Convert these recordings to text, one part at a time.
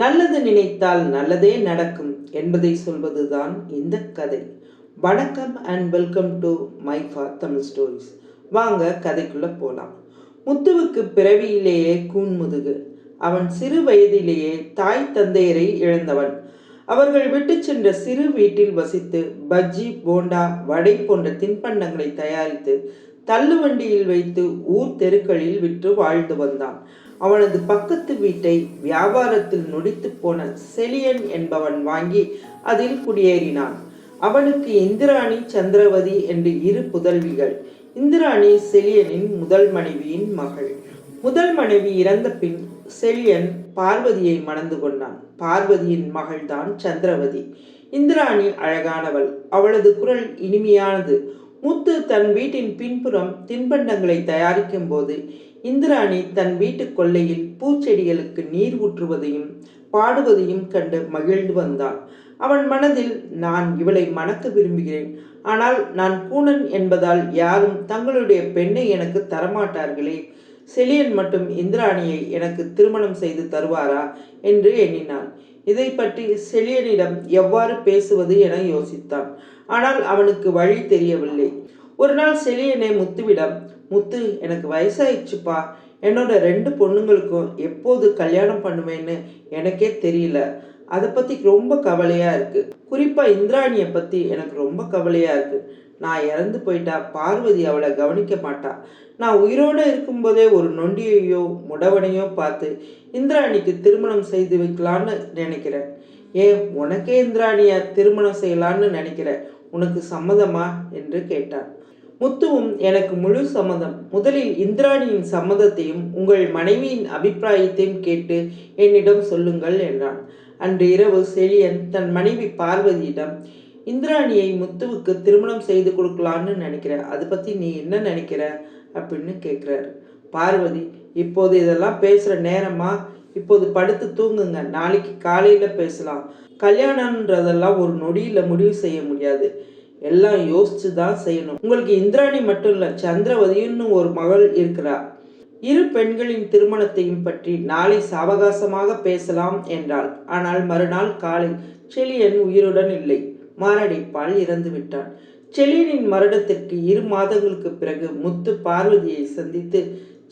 நல்லது நினைத்தால் நல்லதே நடக்கும் என்பதை சொல்வதுதான் இந்த கதை. வணக்கம் and welcome to my for Tamil stories வாங்க கதைக்குள்ள போலாம். முத்துவுக்கு பிறவியிலேயே கூன்முதுகு அவன் சிறு வயதிலேயே தாய் தந்தையரை இழந்தவன். அவர்கள் விட்டு சென்ற சிறு வீட்டில் வசித்து பஜ்ஜி போண்டா வடை போன்ற தின்பண்டங்களை தயாரித்து தள்ளுவண்டியில் வைத்து ஊர் தெருக்களில் விற்று வாழ்ந்து வந்தான். அவனது பக்கத்து வீட்டை வியாபாரத்தில் நொடித்து போன செலியன் என்பவன் வாங்கி அதில் குடியேறினான். அவனுக்கு இந்திராணி சந்திரவதி என்று இரு புதல்விகள். இந்திராணி செலியனின் முதல் மனைவியின் மகள். முதல் மனைவி இறந்த பின் செலியன் பார்வதியை மணந்து கொண்டான். பார்வதியின் மகள்தான் சந்திரவதி. இந்திராணி அழகானவள். அவளது குரல் இனிமையானது. முத்து தன் வீட்டின் பின்புறம் தின்பண்டங்களை தயாரிக்கும் போது இந்திராணி தன் வீட்டு கொல்லையில் பூச்செடிகளுக்கு நீர் ஊற்றுவதையும் பாடுவதையும் கண்டு மகிழ்ந்து வந்தாள். அவன் மனதில் நான் இவளை மணக்க விரும்புகிறேன். ஆனால் நான் கூணன் என்பதால் யாரும் தங்களுடைய பெண்ணை எனக்கு தரமாட்டார்களே. செலியன் மட்டும் இந்திராணியை எனக்கு திருமணம் செய்து தருவாரா? என்று எண்ணினான். இதை பற்றி செலியனிடம் எவ்வாறு பேசுவது என யோசித்தான். ஆனால் அவனுக்கு வழி தெரியவில்லை. ஒரு நாள் செலியனை முத்துவிடம் முத்து எனக்கு வயசாயிடுச்சுப்பா. என்னோட ரெண்டு பொண்ணுங்களுக்கும் எப்போது கல்யாணம் பண்ணுவேன்னு எனக்கே தெரியல. அதை பற்றி ரொம்ப கவலையாக இருக்குது குறிப்பாக இந்திராணியை பற்றி எனக்கு ரொம்ப கவலையாக இருக்குது நான் இறந்து போயிட்டா பார்வதி அவளை கவனிக்க மாட்டா. நான் உயிரோடு இருக்கும்போதே ஒரு நொண்டியையோ முடவனையோ பார்த்து இந்திராணிக்கு திருமணம் செய்து வைக்கலான்னு நினைக்கிறேன். ஏன் உனக்கே இந்திராணியை திருமணம் செய்யலான்னு நினைக்கிறேன். உனக்கு சம்மதமா? என்று கேட்டான். முத்துவும் எனக்கு முழு சம்மதம். முதலில் இந்திராணியின் சம்மதத்தையும் உங்கள் மனைவியின் அபிப்பிராயத்தையும் கேட்டு என்னிடம் சொல்லுங்கள் என்றான். அன்று இரவு செழியன் தன் மனைவி பார்வதியிடம் இந்திராணியை முத்துவுக்கு திருமணம் செய்து கொடுக்கலான்னு நினைக்கிற. அதை பற்றி நீ என்ன நினைக்கிற? அப்படின்னு கேட்குறாரு பார்வதி இப்போது இதெல்லாம் பேசுகிற நேரமா? இப்போது படுத்து தூங்குங்க. நாளைக்கு காலையில் பேசலாம். கல்யாணன்றதெல்லாம் ஒரு நொடியில் முடிவு செய்ய முடியாது. எல்லாம் யோசிச்சு தான் செய்யணும். உங்களுக்கு இந்திராணி மட்டும் இல்லை சந்திரவதின்னு ஒரு மகள் இருக்கிறா. இரு பெண்களின் திருமணத்தையும் பற்றி நாளை சாவகாசமாக பேசலாம் என்றாள். ஆனால் மறுநாள் காலை செலியன் உயிருடன் இல்லை. மாரடைப்பால் இறந்து விட்டான். செலியனின் மரணத்திற்கு இரு மாதங்களுக்கு பிறகு முத்து பார்வதியை சந்தித்து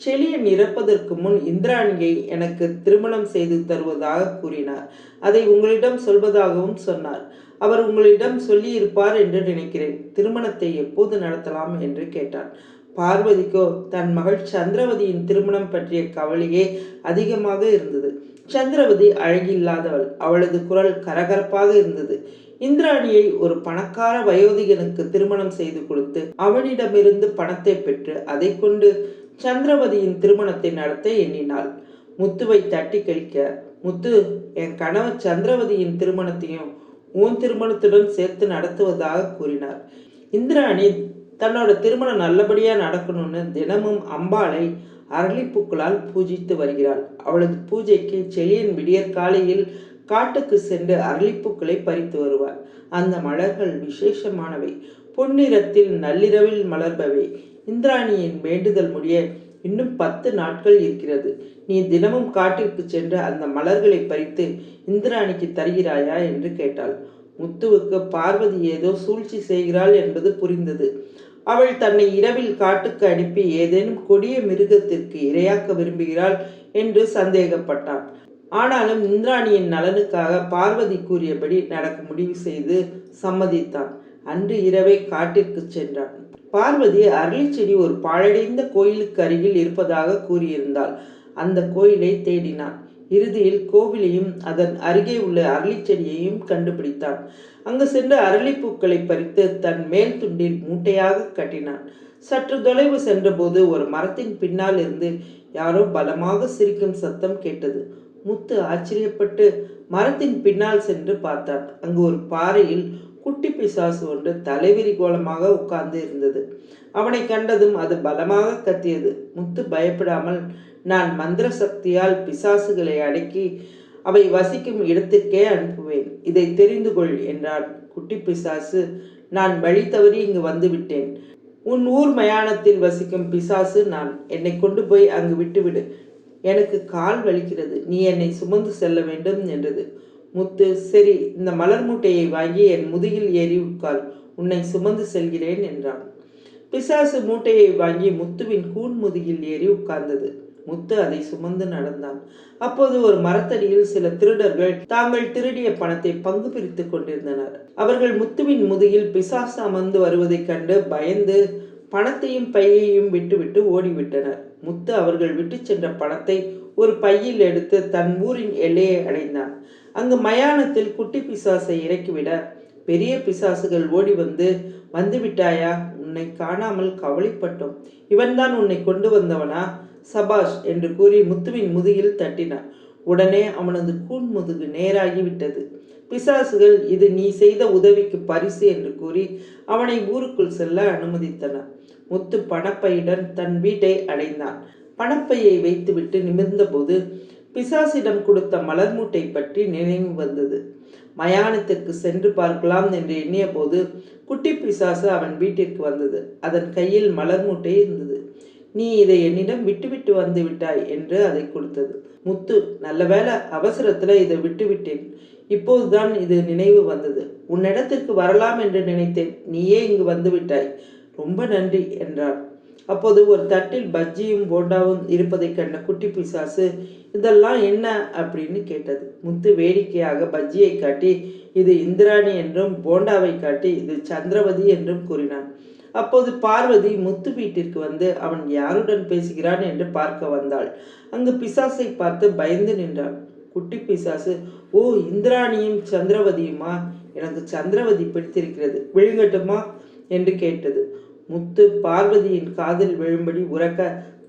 செலியன் இறப்பதற்கு முன் இந்திராணியை எனக்கு திருமணம் செய்து தருவதாக கூறினார். அதை உங்களிடம் சொல்வதாகவும் சொன்னார். அவர் உங்களிடம் சொல்லியிருப்பார் என்று நினைக்கிறேன். திருமணத்தை எப்போது நடத்தலாம் என்று கேட்டான். பார்வதிக்கோ தன் மகள் சந்திரவதியின் திருமணம் பற்றிய கவலையே அதிகமாக இருந்தது. சந்திரவதி அழகில்லாதவள். அவளது குரல் கரகரப்பாக இருந்தது. இந்திராணியை ஒரு பணக்கார வயோதிகனுக்கு திருமணம் செய்து கொடுத்து அவனிடமிருந்து பணத்தை பெற்று அதை கொண்டு சந்திரவதியின் திருமணத்தை நடத்த எண்ணினாள். முத்துவை தட்டி கழிக்க முத்து என் கணவர் சந்திரவதியின் திருமணத்தையும் உன் திருமணத்துடன் சேர்த்து நடத்துவதாக கூறினார். இந்திராணி தன்னோட திருமணம் நல்லபடியாக நடக்கணும்னு தினமும் அம்பாளை அரளிப்பூக்களால் பூஜித்து வருகிறாள். அவளது பூஜைக்கு செழியன் விடியற் காலையில் காட்டுக்கு சென்று அரளிப்பூக்களை பறித்து வருவார் அந்த மலர்கள் விசேஷமானவை. பொன்னிறத்தில் நள்ளிரவில் மலர்பவை. இந்திராணியின் வேண்டுதல் முடிய இன்னும் பத்து நாட்கள் இருக்கிறது. நீ தினமும் காட்டிற்கு சென்று அந்த மலர்களை பறித்து இந்திராணிக்கு தருகிறாயா? என்று கேட்டாள். முத்துவுக்கு பார்வதி ஏதோ சூழ்ச்சி செய்கிறாள் என்பது புரிந்தது. அவள் தன்னை இரவில் காட்டுக்கு அனுப்பி ஏதேனும் கொடிய மிருகத்திற்கு இரையாக்க விரும்புகிறாள் என்று சந்தேகப்பட்டான். ஆனாலும் இந்திராணியின் நலனுக்காக பார்வதி கூறியபடி நடக்க முடிவு செய்து சம்மதித்தான். அன்று இரவே காட்டிற்கு சென்றான். பார்வதி அருளிச்செடி ஒரு பாழடைந்த கோயிலுக்கு அருகில் இருப்பதாக கூறியிருந்தாள். அந்த கோயிலை தேடினான். இறுதியில் கோவிலையும் அதன் அருகே உள்ள அரளிச்செடியையும் கண்டுபிடித்தான். அங்கு சென்று அரளிப்பூக்களை பறித்து தன் மேல் துண்டில் மூட்டையாக கட்டினான். சற்று தொலைவு சென்றபோது ஒரு மரத்தின் பின்னால் இருந்து யாரோ பலமாக சிரிக்கும் சத்தம் கேட்டது. முத்து ஆச்சரியப்பட்டு மரத்தின் பின்னால் சென்று பார்த்தான். அங்கு ஒரு பாறையில் குட்டி பிசாசு ஒன்று தலைவிரி கோலமாக உட்கார்ந்து இருந்தது. அவனை கண்டதும் அது பலமாக கத்தியது. முத்து பயப்படாமல் நான் மந்திர சக்தியால் பிசாசுகளை அடக்கி அவை வசிக்கும் இடத்திற்கே அனுப்புவேன். இதை தெரிந்து கொள் என்றான் குட்டி பிசாசு. நான் வழி தவறி இங்கு வந்துவிட்டேன் உன் ஊர் மயானத்தில் வசிக்கும் பிசாசு நான். என்னை கொண்டு போய் அங்கு விட்டுவிடு. எனக்கு கால் வலிக்கிறது. நீ என்னை சுமந்து செல்ல வேண்டும் என்றது. முத்து சரி இந்த மலர் மூட்டையை வாங்கி என் முதுகில் ஏறி உட்கார் உன்னை சுமந்து செல்கிறேன் என்றான். பிசாசு மூட்டையை வாங்கி முத்துவின் கூன் முதுகில் ஏறி உட்கார்ந்தது. முத்து அதை சுமந்து நடந்தான். அப்போது ஒரு மரத்தடியில் சில திருடர்கள் தாங்கள் திருடிய பணத்தை பங்கு பிரித்துக் கொண்டிருந்தனர். அவர்கள் முத்துவின் முதுகில் பிசாசு அமர்ந்து வருவதைக் கண்டு பயந்து பணத்தையும் பையையும் விட்டுவிட்டு ஓடிவிட்டனர். முத்து அவர்கள் விட்டு சென்ற பணத்தை ஒரு பையில் எடுத்து தன் ஊரின் எல்லையை அடைந்தான். அங்கு மயானத்தில் குட்டி பிசாசை இறக்கிவிட பெரிய பிசாசுகள் ஓடி வந்து வந்து விட்டாயா உன்னை காணாமல் கவலைப்பட்டோம். இவன்தான் உன்னை கொண்டு வந்தவனா சபாஷ் என்று கூறி முத்துவின் முதுகில் தட்டினான். உடனே அவனது கூன் முதுகு நேராகி விட்டது பிசாசுகள் இது நீ செய்த உதவிக்கு பரிசு என்று கூறி அவனை ஊருக்குள் செல்ல அனுமதித்தனர் முத்து பணப்பையுடன் தன் வீட்டை அடைந்தான். பணப்பையை வைத்துவிட்டு நிமிர்ந்தபோது பிசாசிடம் கொடுத்த மலர் மூட்டை பற்றி நினைவு வந்தது. மயானத்திற்கு சென்று பார்க்கலாம் என்று எண்ணிய போது குட்டி பிசாசு அவன் வீட்டிற்கு வந்தது. அதன் கையில் மலர் மூட்டை இருந்தது. நீ இதை என்னிடம் விட்டுவிட்டு வந்து விட்டாய் என்று அதை கொடுத்தது. முத்து நல்ல வேளை அவசரத்துல இதை விட்டுவிட்டேன். இப்போதுதான் இது நினைவு வந்தது. உன்னிடத்திற்கு வரலாம் என்று நினைத்தேன். நீயே இங்கு வந்து விட்டாய் ரொம்ப நன்றி என்றார். அப்போது ஒரு தட்டில் பஜ்ஜியும் போண்டாவும் இருப்பதைக் கண்ட குட்டி பிசாசு இதெல்லாம் என்ன? அப்படின்னு கேட்டது. முத்து வேடிக்கையாக பஜ்ஜியை காட்டி இது இந்திராணி என்றும் போண்டாவை காட்டி இது சந்திரவதி என்றும் கூறினான். அப்போது பார்வதி முத்து வீட்டிற்கு வந்து அவன் யாருடன் பேசுகிறான்? என்று பார்க்க வந்தாள். அங்கு பிசாசை பார்த்து பயந்து நின்றாள். குட்டி பிசாசு ஓ இந்திராணியும் சந்திரவதியுமா? எனக்கு சந்திரவதி பிடித்திருக்கிறது. விழுங்கட்டுமா? என்று கேட்டது. முத்து பார்வதியின் காதில் விழும்படி உறக்க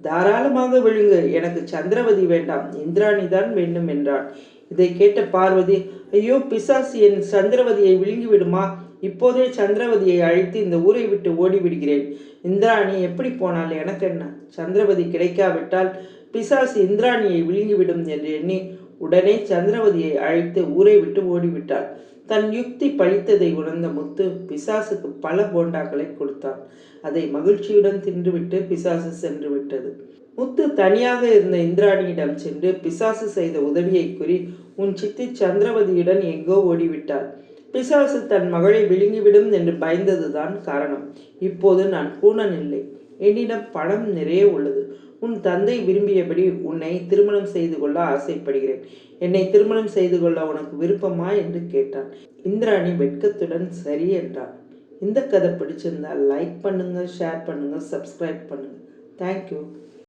தாராளமாக விழுங்கு. எனக்கு சந்திரவதி வேண்டாம். இந்திராணி தான் வேண்டும் என்றான். இதை கேட்ட பார்வதி ஐயோ பிசாசு என் சந்திரவதியை விழுங்கி விடுமா இப்போதே சந்திரவதியை அழைத்து இந்த ஊரை விட்டு ஓடி விடுகிறேன் இந்திராணி எப்படி போனால் எனக்கு என்ன? சந்திரவதி கிடைக்காவிட்டால் பிசாசு இந்திராணியை விழுங்கிவிடும் என்று எண்ணி உடனே சந்திரவதியை அழைத்து ஊரை விட்டு ஓடிவிட்டாள். தன் யுக்தி பழித்ததை உணர்ந்த முத்து பிசாசுக்கு பல போண்டாக்களை கொடுத்தான். அதை மகிழ்ச்சியுடன் தின்றுவிட்டு பிசாசு சென்று விட்டது. முத்து தனியாக இருந்த இந்திராணியிடம் சென்று பிசாசு செய்த உதவியை கூறி உன் சித்தி சந்திரவதியுடன் எங்கோ ஓடிவிட்டாள். பிசாசு தன் மகளை விழுங்கிவிடும் என்று பயந்ததுதான் காரணம். இப்போது நான் கூணன் இல்லை. என்னிடம் பணம் நிறைய உள்ளது. உன் தந்தை விரும்பியபடி உன்னை திருமணம் செய்து கொள்ள ஆசைப்படுகிறேன். என்னை திருமணம் செய்து கொள்ள உனக்கு விருப்பமா? என்று கேட்டான். இந்திராணி வெட்கத்துடன் சரி என்றான் இந்த கதை பிடிச்சிருந்தா லைக் பண்ணுங்க ஷேர் பண்ணுங்க சப்ஸ்கிரைப் பண்ணுங்க. தேங்க்யூ